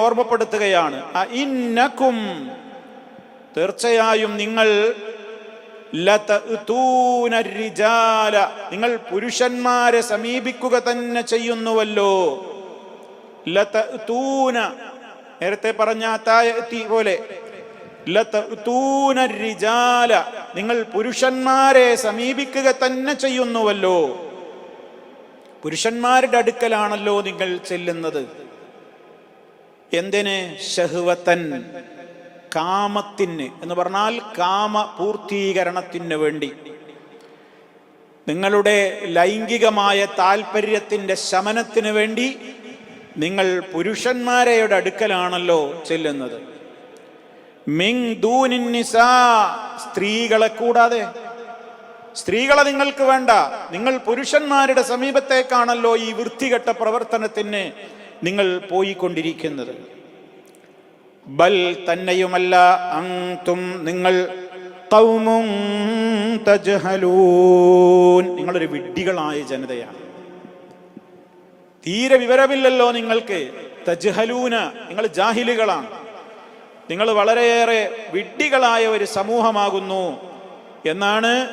ഓർമ്മപ്പെടുത്തുകയാണ്. ഇന്നക്കും തീർച്ചയായും നിങ്ങൾ നിങ്ങൾ പുരുഷന്മാരെ സമീപിക്കുക തന്നെ ചെയ്യുന്നുവല്ലോ. ലതൂന നേരത്തെ പറഞ്ഞ തായത്തി പോലെ നിങ്ങൾ പുരുഷന്മാരെ സമീപിക്കുക തന്നെ ചെയ്യുന്നുവല്ലോ. പുരുഷന്മാരുടെ അടുക്കലാണല്ലോ നിങ്ങൾ ചെല്ലുന്നത്. എന്തിന്? ഷഹുവത്തൻ കാമത്തിന്. എന്ന് പറഞ്ഞാൽ കാമ പൂർത്തീകരണത്തിന് വേണ്ടി. നിങ്ങളുടെ ലൈംഗികമായ താല്പര്യത്തിന്റെ ശമനത്തിന് വേണ്ടി നിങ്ങൾ പുരുഷന്മാരെയുടെ അടുക്കലാണല്ലോ ചെല്ലുന്നത്. സ്ത്രീകളെ കൂടാതെ. സ്ത്രീകളെ നിങ്ങൾക്ക് വേണ്ട. നിങ്ങൾ പുരുഷന്മാരുടെ സമീപത്തേക്കാണല്ലോ ഈ വൃത്തികെട്ട പ്രവർത്തനത്തിന് നിങ്ങൾ പോയിക്കൊണ്ടിരിക്കുന്നത്. ബൽ തന്നെയുമല്ല അങ്തും നിങ്ങൾ തജ്ഹലൂൻ. നിങ്ങളൊരു വിഡ്ഢികളായ ജനതയാണ്. തീരെ വിവരമില്ലല്ലോ നിങ്ങൾക്ക്. തജ്ഹലൂന നിങ്ങൾ ജാഹിലുകളാണ്. നിങ്ങൾ വളരെയേറെ വിഡ്ഢികളായ ഒരു സമൂഹമാകുന്നു. എന്നാണ്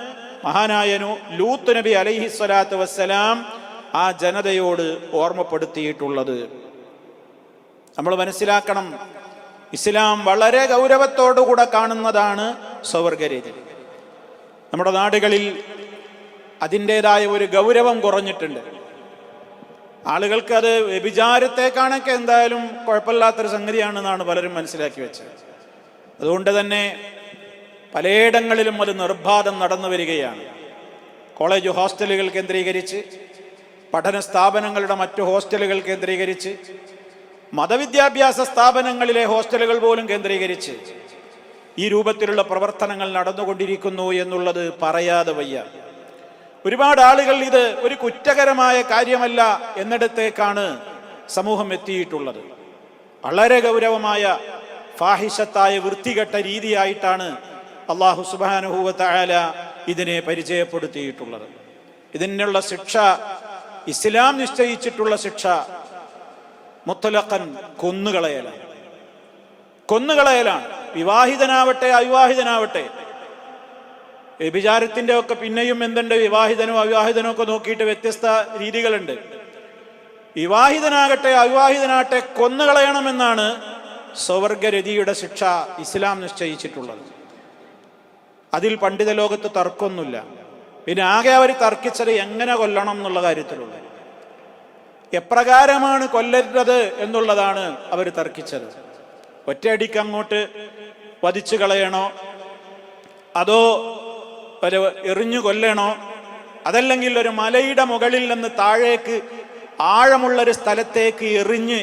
മഹാനായനു ലൂത്ത് നബി അലൈഹി സ്വലാത്തു വസ്സലാം ആ ജനതയോട് ഓർമ്മപ്പെടുത്തിയിട്ടുള്ളത്. നമ്മൾ മനസ്സിലാക്കണം ഇസ്ലാം വളരെ ഗൗരവത്തോടുകൂടെ കാണുന്നതാണ് സ്വവർഗരീതി നമ്മുടെ നാടുകളിൽ അതിന്റെതായ ഒരു ഗൗരവം കുറഞ്ഞിട്ടുണ്ട്. ആളുകൾക്ക് അത് വ്യഭിചാരത്തെക്കാണൊക്കെ എന്തായാലും കുഴപ്പമില്ലാത്തൊരു സംഗതിയാണെന്നാണ് പലരും മനസ്സിലാക്കി വെച്ചത്. അതുകൊണ്ട് തന്നെ പലയിടങ്ങളിലും അത് നിർബാധം നടന്നു വരികയാണ്. കോളേജ് ഹോസ്റ്റലുകൾ കേന്ദ്രീകരിച്ച് പഠന സ്ഥാപനങ്ങളുടെ മറ്റു ഹോസ്റ്റലുകൾ കേന്ദ്രീകരിച്ച് മതവിദ്യാഭ്യാസ സ്ഥാപനങ്ങളിലെ ഹോസ്റ്റലുകൾ പോലും കേന്ദ്രീകരിച്ച് ഈ രൂപത്തിലുള്ള പ്രവർത്തനങ്ങൾ നടന്നുകൊണ്ടിരിക്കുന്നു എന്നുള്ളത് പറയാതെ വയ്യ. ഒരുപാട് ആളുകൾ ഇത് ഒരു കുറ്റകരമായ കാര്യമല്ല എന്നിടത്തേക്കാണ് സമൂഹം എത്തിയിട്ടുള്ളത്. വളരെ ഗൗരവമായ ഫാഹിഷത്തായ വൃത്തികെട്ട രീതിയായിട്ടാണ് അള്ളാഹു സുബാനുഹൂവത്തായ ഇതിനെ പരിചയപ്പെടുത്തിയിട്ടുള്ളത്. ഇതിനുള്ള ശിക്ഷ ഇസ്ലാം നിശ്ചയിച്ചിട്ടുള്ള ശിക്ഷ മുത്തലക്കൻ കൊന്നുകളയലാണ്. കൊന്നുകളയലാണ്. വിവാഹിതനാവട്ടെ അവിവാഹിതനാവട്ടെ. വ്യഭിചാരത്തിന്റെ ഒക്കെ പിന്നെയും എന്തുണ്ട്? വിവാഹിതനോ അവിവാഹിതനോ ഒക്കെ നോക്കിയിട്ട് വ്യത്യസ്ത രീതികളുണ്ട്. വിവാഹിതനാകട്ടെ അവിവാഹിതനാകട്ടെ കൊന്നുകളയണമെന്നാണ് സ്വവർഗരതിയുടെ ശിക്ഷ ഇസ്ലാം നിശ്ചയിച്ചിട്ടുള്ളത്. അതിൽ പണ്ഡിത ലോകത്ത് തർക്കമൊന്നുമില്ല. പിന്നെ ആകെ അവർ തർക്കിച്ചത് എങ്ങനെ കൊല്ലണം എന്നുള്ള കാര്യത്തിലുള്ള എപ്രകാരമാണ് കൊല്ലരുത് എന്നുള്ളതാണ് അവർ തർക്കിച്ചത്. ഒറ്റയടിക്ക് അങ്ങോട്ട് വധിച്ചു കളയണോ? അതോ ഒരു എറിഞ്ഞു കൊല്ലണോ? അതല്ലെങ്കിൽ ഒരു മലയുടെ മുകളിൽ നിന്ന് താഴേക്ക് ആഴമുള്ളൊരു സ്ഥലത്തേക്ക് എറിഞ്ഞ്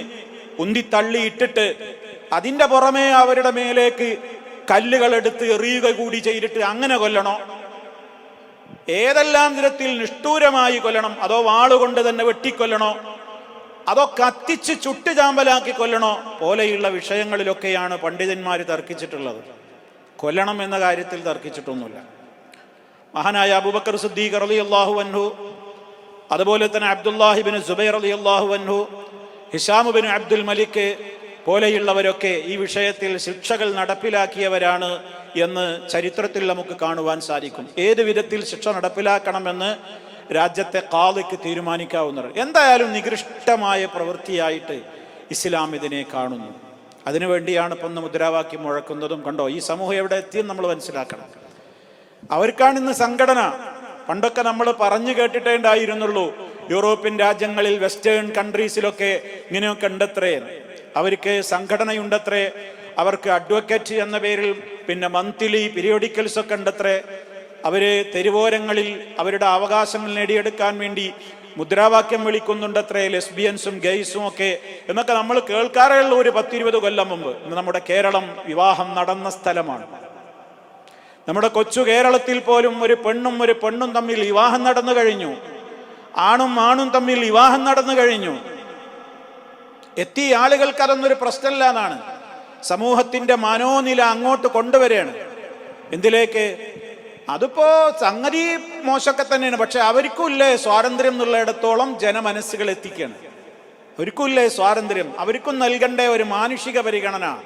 ഉന്തിത്തള്ളി ഇട്ടിട്ട് അതിന്റെ പുറമേ അവരുടെ മേലേക്ക് കല്ലുകൾ എടുത്ത് എറിയുക കൂടി ചെയ്തിട്ട് അങ്ങനെ കൊല്ലണോ? ഏതെല്ലാം തരത്തിൽ നിഷ്ഠൂരമായി കൊല്ലണം? അതോ വാളുകൊണ്ട് തന്നെ വെട്ടിക്കൊല്ലണോ? അതോ കത്തിച്ച് ചുട്ടുചാമ്പലാക്കി കൊല്ലണോ? പോലെയുള്ള വിഷയങ്ങളിലൊക്കെയാണ് പണ്ഡിതന്മാർ തർക്കിച്ചിട്ടുള്ളത്. കൊല്ലണം എന്ന കാര്യത്തിൽ തർക്കിച്ചിട്ടൊന്നുമില്ല. മഹാനായ അബൂബക്കർ സിദ്ദീഖ് അലി അള്ളാഹു അൻഹു അതുപോലെ തന്നെ അബ്ദുല്ലാഹിബിൻ സുബൈർ അലി അള്ളാഹു അൻഹു ഹിഷാമുബിൻ അബ്ദുൽ മലിക്ക് പോലെയുള്ളവരൊക്കെ ഈ വിഷയത്തിൽ ശിക്ഷകൾ നടപ്പിലാക്കിയവരാണ് എന്ന് ചരിത്രത്തിൽ നമുക്ക് കാണുവാൻ സാധിക്കും. ഏത് വിധത്തിൽ ശിക്ഷ നടപ്പിലാക്കണമെന്ന് രാജ്യത്തെ കാളിക്ക് തീരുമാനിക്കാവുന്നതാണ് എന്തായാലും നികൃഷ്ടമായ പ്രവൃത്തിയായിട്ട് ഇസ്ലാം ഇതിനെ കാണുന്നു. അതിനുവേണ്ടിയാണ് ഇപ്പം മുദ്രാവാക്യം മുഴക്കുന്നതും കണ്ടോ? ഈ സമൂഹം എവിടെ എത്തിയെന്ന് നമ്മൾ മനസ്സിലാക്കണം. അവർക്കാണ് ഇന്ന് സംഘടന. പണ്ടൊക്കെ നമ്മൾ പറഞ്ഞു കേട്ടിട്ടേ ഉണ്ടായിരുന്നുള്ളൂ. യൂറോപ്യൻ രാജ്യങ്ങളിൽ വെസ്റ്റേൺ കൺട്രീസിലൊക്കെ ഇങ്ങനെയൊക്കെ ഉണ്ടത്രേ. അവർക്ക് സംഘടനയുണ്ടത്രേ. അവർക്ക് അഡ്വക്കേറ്റ് എന്ന പേരിൽ പിന്നെ മന്ത്ലി പീരിയോഡിക്കൽസ് ഒക്കെ ഉണ്ടത്രേ അവർ തെരുവോരങ്ങളിൽ അവരുടെ അവകാശങ്ങൾ നേടിയെടുക്കാൻ വേണ്ടി മുദ്രാവാക്യം വിളിക്കുന്നുണ്ടത്രേ ലെസ്ബിയൻസും ഗെയ്സും ഒക്കെ. എന്നൊക്കെ നമ്മൾ കേൾക്കാറുള്ള ഒരു പത്തിരുപത് കൊല്ലം മുമ്പ് ഇന്ന് നമ്മുടെ കേരളം വിവാഹം നടന്ന സ്ഥലമാണ്. നമ്മുടെ കൊച്ചു കേരളത്തിൽ പോലും ഒരു പെണ്ണും ഒരു പെണ്ണും തമ്മിൽ വിവാഹം നടന്നു കഴിഞ്ഞു. ആണും ആണും തമ്മിൽ വിവാഹം നടന്നു കഴിഞ്ഞു. എത്തിയ ആളുകൾക്ക് അതൊന്നൊരു പ്രശ്നമില്ല എന്നാണ്. സമൂഹത്തിന്റെ മനോനില അങ്ങോട്ട് കൊണ്ടുവരികയാണ്. എന്തിലേക്ക്? അതിപ്പോ സംഗതി മോശമൊക്കെ തന്നെയാണ്. പക്ഷെ അവർക്കും ഇല്ലേ സ്വാതന്ത്ര്യം എന്നുള്ളിടത്തോളം ജനമനസ്സുകൾ എത്തിക്കുകയാണ്. അവർക്കും ഇല്ലേ സ്വാതന്ത്ര്യം? അവർക്കും നൽകണ്ടേ ഒരു മാനുഷിക പരിഗണന.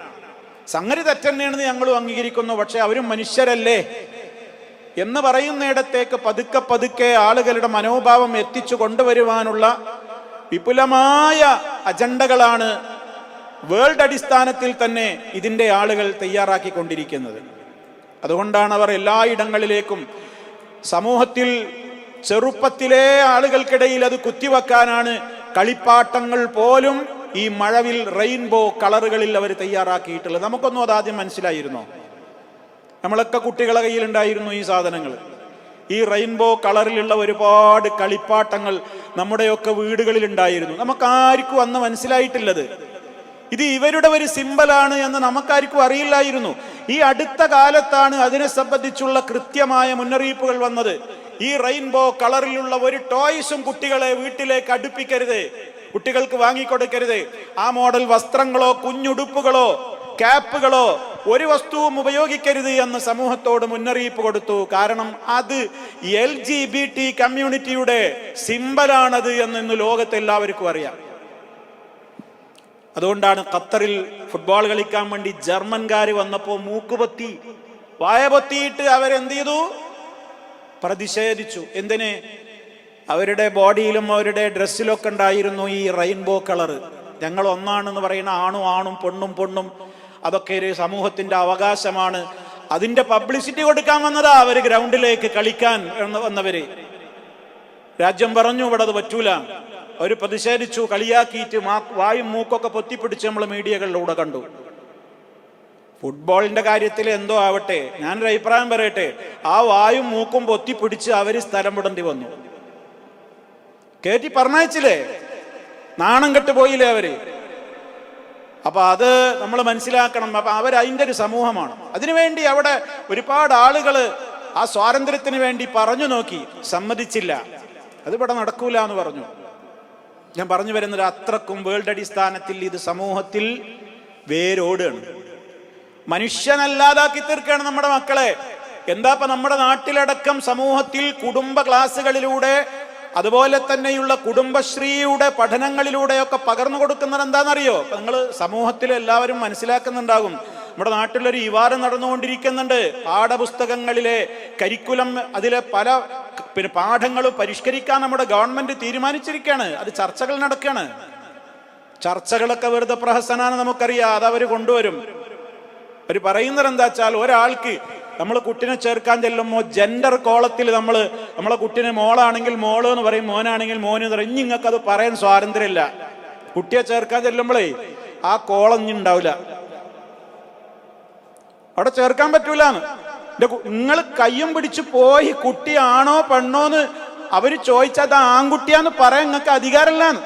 സംഗതി തെറ്റന്നെയാണെന്ന് ഞങ്ങളും അംഗീകരിക്കുന്നു. പക്ഷെ അവരും മനുഷ്യരല്ലേ? എന്ന് പറയുന്നിടത്തേക്ക് പതുക്കെ പതുക്കെ ആളുകളുടെ മനോഭാവം എത്തിച്ചു കൊണ്ടുവരുവാനുള്ള വിപുലമായ അജണ്ടകളാണ് വേൾഡ് അടിസ്ഥാനത്തിൽ തന്നെ ഇതിന്റെ ആളുകൾ തയ്യാറാക്കിക്കൊണ്ടിരിക്കുന്നത്. അതുകൊണ്ടാണ് അവർ എല്ലായിടങ്ങളിലേക്കും സമൂഹത്തിൽ ചെറുപ്പത്തിലെ ആളുകൾക്കിടയിൽ അത് കുത്തിവെക്കാനാണ് കളിപ്പാട്ടങ്ങൾ പോലും ഈ മഴവിൽ റെയിൻബോ കളറുകളിൽ അവർ തയ്യാറാക്കിയിട്ടുള്ളത്. നമുക്കൊന്നും അത് ആദ്യം മനസ്സിലായിരുന്നോ? നമ്മളൊക്കെ കുട്ടികളെ കയ്യിലുണ്ടായിരുന്നു ഈ സാധനങ്ങൾ. ഈ റെയിൻബോ കളറിലുള്ള ഒരുപാട് കളിപ്പാട്ടങ്ങൾ നമ്മുടെയൊക്കെ വീടുകളിൽ ഉണ്ടായിരുന്നു നമുക്കാർക്കും അന്ന് മനസ്സിലായിട്ടില്ലത്. ഇത് ഇവരുടെ ഒരു സിമ്പലാണ് എന്ന് നമുക്കാർക്കും അറിയില്ലായിരുന്നു. ഈ അടുത്ത കാലത്താണ് അതിനെ സംബന്ധിച്ചുള്ള കൃത്യമായ മുന്നറിയിപ്പുകൾ വന്നത്. ഈ റെയിൻബോ കളറിലുള്ള ഒരു ടോയ്സും കുട്ടികളെ വീട്ടിലേക്ക് അടുപ്പിക്കരുത്. കുട്ടികൾക്ക് വാങ്ങിക്കൊടുക്കരുത്. ആ മോഡൽ വസ്ത്രങ്ങളോ കുഞ്ഞുടുപ്പുകളോ ക്യാപ്പുകളോ ഒരു വസ്തുവും ഉപയോഗിക്കരുത് എന്ന് സമൂഹത്തോട് മുന്നറിയിപ്പ് കൊടുത്തു. കാരണം അത് എൽ ജി ബി ടി കമ്മ്യൂണിറ്റിയുടെ സിമ്പലാണത് എന്ന് ഇന്ന് ലോകത്ത് എല്ലാവർക്കും അറിയാം. അതുകൊണ്ടാണ് ഖത്തറിൽ ഫുട്ബോൾ കളിക്കാൻ വേണ്ടി ജർമ്മൻകാർ വന്നപ്പോൾ മൂക്കുപത്തി വായപൊത്തിയിട്ട് അവരെന്ത് ചെയ്തു? പ്രതിഷേധിച്ചു. എന്തിന്? അവരുടെ ബോഡിയിലും അവരുടെ ഡ്രസ്സിലൊക്കെ ഉണ്ടായിരുന്നു ഈ റെയിൻബോ കളർ. ഞങ്ങൾ ഒന്നാണെന്ന് പറയുന്ന ആണും ആണും പെണ്ണും പെണ്ണും അതൊക്കെ ഒരു സമൂഹത്തിന്റെ അവകാശമാണ്. അതിന്റെ പബ്ലിസിറ്റി കൊടുക്കാൻ വന്നതാ അവർ ഗ്രൗണ്ടിലേക്ക് കളിക്കാൻ വന്നവര്. രാജ്യം പറഞ്ഞു ഇവിടെ അത് പറ്റൂല. അവർ പ്രതിഷേധിച്ചു കളിയാക്കിയിട്ട് വായും മൂക്കൊക്കെ പൊത്തിപ്പിടിച്ച് നമ്മൾ മീഡിയകളിലൂടെ കണ്ടു. ഫുട്ബോളിന്റെ കാര്യത്തിൽ എന്തോ ആവട്ടെ ഞാനൊരു അഭിപ്രായം പറയട്ടെ ആ വായും മൂക്കും പൊത്തിപ്പിടിച്ച് അവർ സ്ഥലം വിടേണ്ടി വന്നു. കയറ്റി പറഞ്ഞയച്ചില്ലേ? നാണം കെട്ടുപോയില്ലേ അവർ? അപ്പൊ അത് നമ്മൾ മനസ്സിലാക്കണം. അപ്പൊ അവർ അതിന്റെ ഒരു സമൂഹമാണ്. അതിനുവേണ്ടി അവിടെ ഒരുപാട് ആളുകൾ ആ സ്വാതന്ത്ര്യത്തിന് വേണ്ടി പറഞ്ഞു നോക്കി. സമ്മതിച്ചില്ല. അത് ഇവിടെ നടക്കൂല എന്ന് പറഞ്ഞു. ഞാൻ പറഞ്ഞു വരുന്നത് അത്രക്കും വേൾഡ് അടിസ്ഥാനത്തിൽ ഇത് സമൂഹത്തിൽ വേരോടുകയാണ് മനുഷ്യനല്ലാതാക്കി തീർക്കുകയാണ് നമ്മുടെ മക്കളെ. എന്താ ഇപ്പൊ നമ്മുടെ നാട്ടിലടക്കം സമൂഹത്തിൽ കുടുംബ ക്ലാസ്സുകളിലൂടെ അതുപോലെ തന്നെയുള്ള കുടുംബശ്രീയുടെ പഠനങ്ങളിലൂടെയൊക്കെ പകർന്നു കൊടുക്കുന്നത് എന്താണെന്നറിയോ? നിങ്ങൾ സമൂഹത്തിൽ എല്ലാവരും മനസ്സിലാക്കുന്നുണ്ടാകും. നമ്മുടെ നാട്ടിലൊരു യുവാരം നടന്നുകൊണ്ടിരിക്കുന്നുണ്ട്. പാഠപുസ്തകങ്ങളിലെ കരിക്കുലം അതിലെ പല പിന്നെ പാഠങ്ങൾ പരിഷ്കരിക്കാൻ നമ്മുടെ ഗവൺമെന്റ് തീരുമാനിച്ചിരിക്കുകയാണ് അത് ചർച്ചകൾ നടക്കുകയാണ് ചർച്ചകളൊക്കെ വെറുതെ പ്രഹസനാണ് നമുക്കറിയാം. അത് അവർ കൊണ്ടുവരും. അവർ പറയുന്നത് എന്താ വെച്ചാൽ ഒരാൾക്ക് നമ്മൾ കുട്ടിനെ ചേർക്കാൻ ചെല്ലുമ്പോൾ ജെൻഡർ കോളത്തിൽ നമ്മൾ നമ്മളെ കുട്ടിനെ മോളാണെങ്കിൽ മോൾ എന്ന് പറയും മോനാണെങ്കിൽ മോന് എന്ന് പറയും. നിങ്ങൾക്ക് അത് പറയാൻ സ്വാതന്ത്ര്യമില്ല. കുട്ടിയെ ചേർക്കാൻ ചെല്ലുമ്പോഴേ ആ കോളം ഇനി ഉണ്ടാവില്ല. അവിടെ ചേർക്കാൻ പറ്റൂലെന്ന്. നിങ്ങൾ കയ്യും പിടിച്ച് പോയി കുട്ടിയാണോ പെണ്ണോന്ന് അവർ ചോദിച്ചത് അത് ആൺകുട്ടിയാന്ന് പറയാൻ നിങ്ങൾക്ക് അധികാരമില്ലാന്ന്.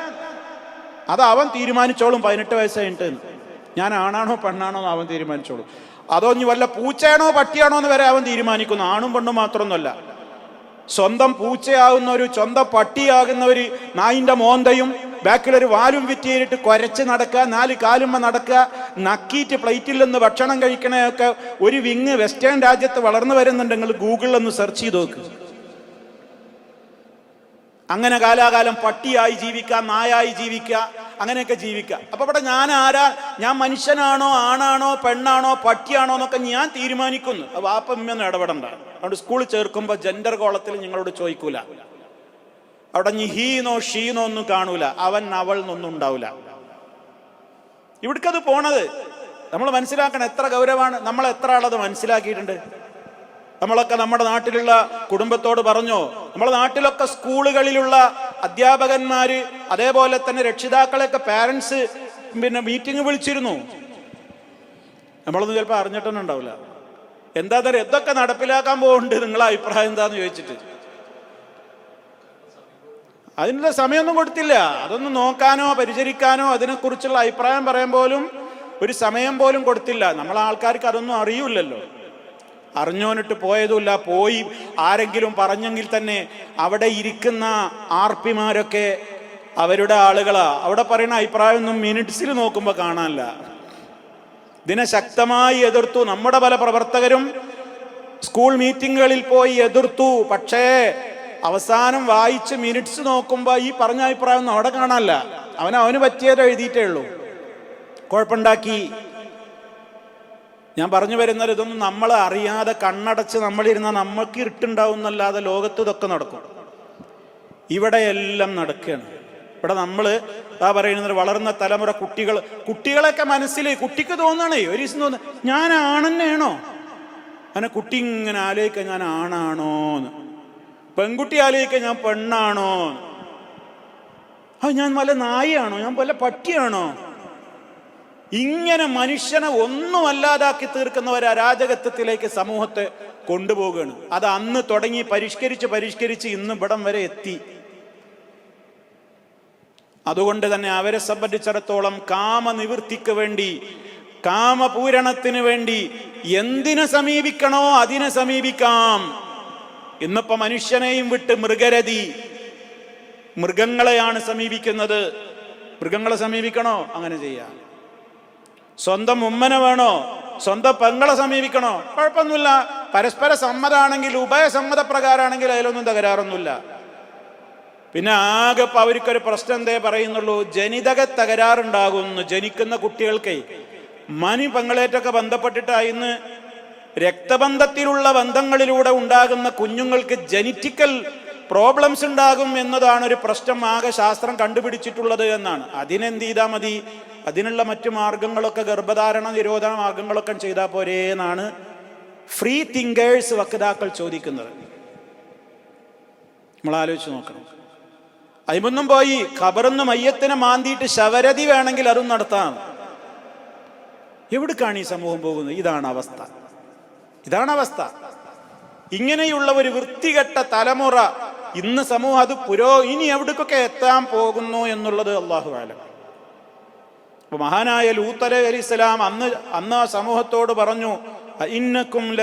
അത് അവൻ തീരുമാനിച്ചോളും പതിനെട്ട് വയസ്സ് കഴിഞ്ഞിട്ട്. ഞാൻ ആണാണോ പെണ്ണാണോ എന്ന് അവൻ തീരുമാനിച്ചോളും. അതോ ഇനി വല്ല പൂച്ചയാണോ പട്ടിയാണോ എന്ന് വരെ അവൻ തീരുമാനിക്കുന്നു. ആണും പെണ്ണും മാത്രമൊന്നുമല്ല. സ്വന്തം പൂച്ചയാകുന്നവർ സ്വന്തം പട്ടിയാകുന്നവർ നായിന്റെ മോന്തയും ബാക്കിലൊരു വാലും വിറ്റിയിട്ട് കുരച്ച് നടക്കുക നാല് കാലുമ്മ നടക്കുക നക്കിയിട്ട് പ്ലേറ്റിൽ നിന്ന് ഭക്ഷണം കഴിക്കണയൊക്കെ ഒരു വിങ് വെസ്റ്റേൺ രാജ്യത്ത് വളർന്നു വരുന്നുണ്ട്. നിങ്ങൾ ഗൂഗിളിൽ ഒന്ന് സെർച്ച് ചെയ്ത് നോക്ക്. അങ്ങനെ കാലാകാലം പട്ടിയായി ജീവിക്കാം നായായി ജീവിക്കുക അങ്ങനെയൊക്കെ ജീവിക്കുക. അപ്പൊ ഇവിടെ ഞാൻ ആരാ? ഞാൻ മനുഷ്യനാണോ ആണാണോ പെണ്ണാണോ പട്ടിയാണോ എന്നൊക്കെ ഞാൻ തീരുമാനിക്കുന്നു. വാപ്പമ്മയൊന്നും ഇടപെടണ്ട. അതുകൊണ്ട് സ്കൂളിൽ ചേർക്കുമ്പോൾ ജെൻഡർ കോളത്തിൽ നിങ്ങളോട് ചോദിക്കൂല. അവിടെ നീ ഹീനോ ഷീനോ ഒന്നും കാണൂല. അവൻ അവൾ എന്നൊന്നും ഉണ്ടാവില്ല ഇവിടേക്കത് പോണത്. നമ്മൾ മനസ്സിലാക്കണം എത്ര ഗൗരവമാണ്. നമ്മൾ എത്ര ആളത് മനസ്സിലാക്കിയിട്ടുണ്ട്. നമ്മളൊക്കെ നമ്മുടെ നാട്ടിലുള്ള കുടുംബത്തോട് പറഞ്ഞോ നമ്മളെ നാട്ടിലൊക്കെ സ്കൂളുകളിലുള്ള അധ്യാപകന്മാര് അതേപോലെ തന്നെ രക്ഷിതാക്കളെയൊക്കെ പാരൻസ് പിന്നെ മീറ്റിംഗ് വിളിച്ചിരുന്നു. നമ്മളൊന്നും ചിലപ്പോൾ അറിഞ്ഞിട്ടൊന്നും ഉണ്ടാവില്ല. എന്താ തരം എന്തൊക്കെ നടപ്പിലാക്കാൻ പോകുന്നുണ്ട് നിങ്ങളെ അഭിപ്രായം എന്താന്ന് ചോദിച്ചിട്ട്. അതിനുള്ള സമയമൊന്നും കൊടുത്തില്ല. അതൊന്നും നോക്കാനോ പരിചരിക്കാനോ അതിനെക്കുറിച്ചുള്ള അഭിപ്രായം പറയാൻ പോലും ഒരു സമയം പോലും കൊടുത്തില്ല. നമ്മളെ ആൾക്കാർക്ക് അതൊന്നും അറിയില്ലല്ലോ. അറിഞ്ഞോനിട്ട് പോയതുമില്ല. പോയി ആരെങ്കിലും പറഞ്ഞെങ്കിൽ തന്നെ അവിടെ ഇരിക്കുന്ന ആർപ്പിമാരൊക്കെ അവരുടെ ആളുകളാ. അവിടെ പറയുന്ന അഭിപ്രായമൊന്നും മിനിറ്റ്സിൽ നോക്കുമ്പോൾ കാണാനില്ല. ഇതിനെ ശക്തമായി എതിർത്തു നമ്മുടെ പല പ്രവർത്തകരും സ്കൂൾ മീറ്റിങ്ങുകളിൽ പോയി എതിർത്തു. പക്ഷേ അവസാനം വായിച്ച് മിനിറ്റ്സ് നോക്കുമ്പോൾ ഈ പറഞ്ഞ അഭിപ്രായം ഒന്നും അവിടെ കാണാനല്ല. അവൻ അവന് പറ്റിയത് എഴുതിയിട്ടേ ഉള്ളൂ. കുഴപ്പമുണ്ടാക്കി. ഞാൻ പറഞ്ഞു വരുന്നത് ഇതൊന്നും നമ്മൾ അറിയാതെ കണ്ണടച്ച് നമ്മളിരുന്ന നമ്മൾക്ക് ഇരുട്ടുണ്ടാവും എന്നല്ലാതെ ലോകത്ത് ഇതൊക്കെ നടക്കും. ഇവിടെ എല്ലാം നടക്കുകയാണ് ഇവിടെ നമ്മൾ ആ പറയുന്നത് വളർന്ന തലമുറ കുട്ടികൾ കുട്ടികളൊക്കെ മനസ്സിൽ കുട്ടിക്ക് തോന്നണേ ഒരു ദിവസം തോന്നുന്നു ഞാൻ ആണെന്നാണോ അങ്ങനെ കുട്ടി ഇങ്ങനെ ആലോചിക്കാൻ ഞാൻ ആണാണോന്ന് പെൺകുട്ടി ആലോചിക്കാൻ ഞാൻ പെണ്ണാണോ ഞാൻ വല്ല നായയാണോ? ഞാൻ വല്ല പട്ടിയാണോ? ഇങ്ങനെ മനുഷ്യനെ ഒന്നും അല്ലാതാക്കി തീർക്കുന്ന അരാജകത്വത്തിലേക്ക് സമൂഹത്തെ കൊണ്ടുപോവുകയാണ് അത് അന്ന് തുടങ്ങി പരിഷ്കരിച്ച് പരിഷ്കരിച്ച് ഇന്ന് ഇവിടം വരെ എത്തി. അതുകൊണ്ട് തന്നെ അവരെ സംബന്ധിച്ചിടത്തോളം കാമനിവൃത്തിക്ക് വേണ്ടി കാമപൂരണത്തിന് വേണ്ടി എന്തിനെ സമീപിക്കണോ അതിനെ സമീപിക്കാം. ഇന്നിപ്പോ മനുഷ്യനെയും വിട്ട് മൃഗരതി മൃഗങ്ങളെയാണ് സമീപിക്കുന്നത്. മൃഗങ്ങളെ സമീപിക്കണോ? അങ്ങനെ ചെയ്യാം. സ്വന്തം ഉമ്മനെ വേണോ? സ്വന്തം പെങ്ങളെ സമീപിക്കണോ? കുഴപ്പമൊന്നുമില്ല. പരസ്പര സമ്മതാണെങ്കിൽ ഉഭയസമ്മത പ്രകാരമാണെങ്കിൽ അതിലൊന്നും തകരാറൊന്നുമില്ല. പിന്നെ ആകെ ഇപ്പൊ അവർക്കൊരു പ്രശ്നം എന്തേ പറയുന്നുള്ളൂ? ജനിതക തകരാറുണ്ടാകുന്നു. ജനിക്കുന്ന കുട്ടികൾക്ക്. മനി പങ്കളേറ്റൊക്കെ ബന്ധപ്പെട്ടിട്ടായിന്ന് രക്തബന്ധത്തിലുള്ള ബന്ധങ്ങളിലൂടെ ഉണ്ടാകുന്ന കുഞ്ഞുങ്ങൾക്ക് ജനറ്റിക്കൽ പ്രോബ്ലംസ് ഉണ്ടാകും എന്നതാണ് ഒരു പ്രശ്നം ആകെ ശാസ്ത്രം കണ്ടുപിടിച്ചിട്ടുള്ളത് എന്നാണ്. അതിനെന്ത് ചെയ്താൽ മതി? അതിനുള്ള മറ്റു മാർഗങ്ങളൊക്കെ ഗർഭധാരണ നിരോധന മാർഗങ്ങളൊക്കെ ചെയ്താൽ പോരേ എന്നാണ് ഫ്രീ തിങ്കേഴ്സ് വക്താക്കൾ ചോദിക്കുന്നത്. നമ്മൾ ആലോചിച്ച് നോക്കണം. അതിമൊന്നും പോയി ഖബറൊന്നും മയ്യത്തിനെ മാന്തിയിട്ട് ശവരതി വേണമെങ്കിൽ അതും നടത്താം. എവിടേക്കാണ് ഈ സമൂഹം പോകുന്നത്? ഇതാണ് അവസ്ഥ. ഇതാണ് അവസ്ഥ. ഇങ്ങനെയുള്ള ഒരു വൃത്തികെട്ട തലമുറ ഇന്ന് സമൂഹം അത് പുരോ ഇനി എവിടേക്കൊക്കെ എത്താൻ പോകുന്നു എന്നുള്ളത് അള്ളാഹു ആലം അപ്പൊ മഹാനായ ലൂത്തല അലി ഇസ്ലാം അന്ന് അന്ന് ആ സമൂഹത്തോട് പറഞ്ഞു ഇന്നക്കും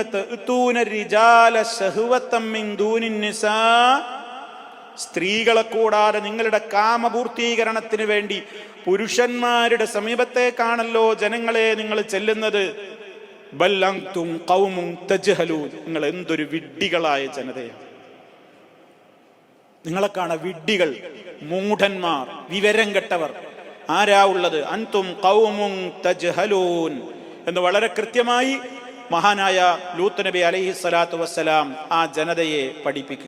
സ്ത്രീകളെ കൂടാതെ നിങ്ങളുടെ കാമപൂർത്തീകരണത്തിന് വേണ്ടി പുരുഷന്മാരുടെ സമീപത്തേക്കാണല്ലോ ജനങ്ങളെ നിങ്ങൾ ചെല്ലുന്നത്. തജ്ഹലൂ നിങ്ങൾ എന്തൊരു വിഡ്ഢികളായ ജനതയാണ്. നിങ്ങളെ കാണ വിഡ്ഢികൾ മൂഢന്മാർ വിവരം കെട്ടവർ. ആരാ ഉള്ളത്? അൻതും കൗമും തജ്ഹലൂൻ. എന്ന് വളരെ കൃത്യമായി മഹാനായ ലൂത്ത് നബി അലൈഹി സ്വലാത്തു വസ്സലാം ആ ജനതയെ പഠിപ്പിക്കും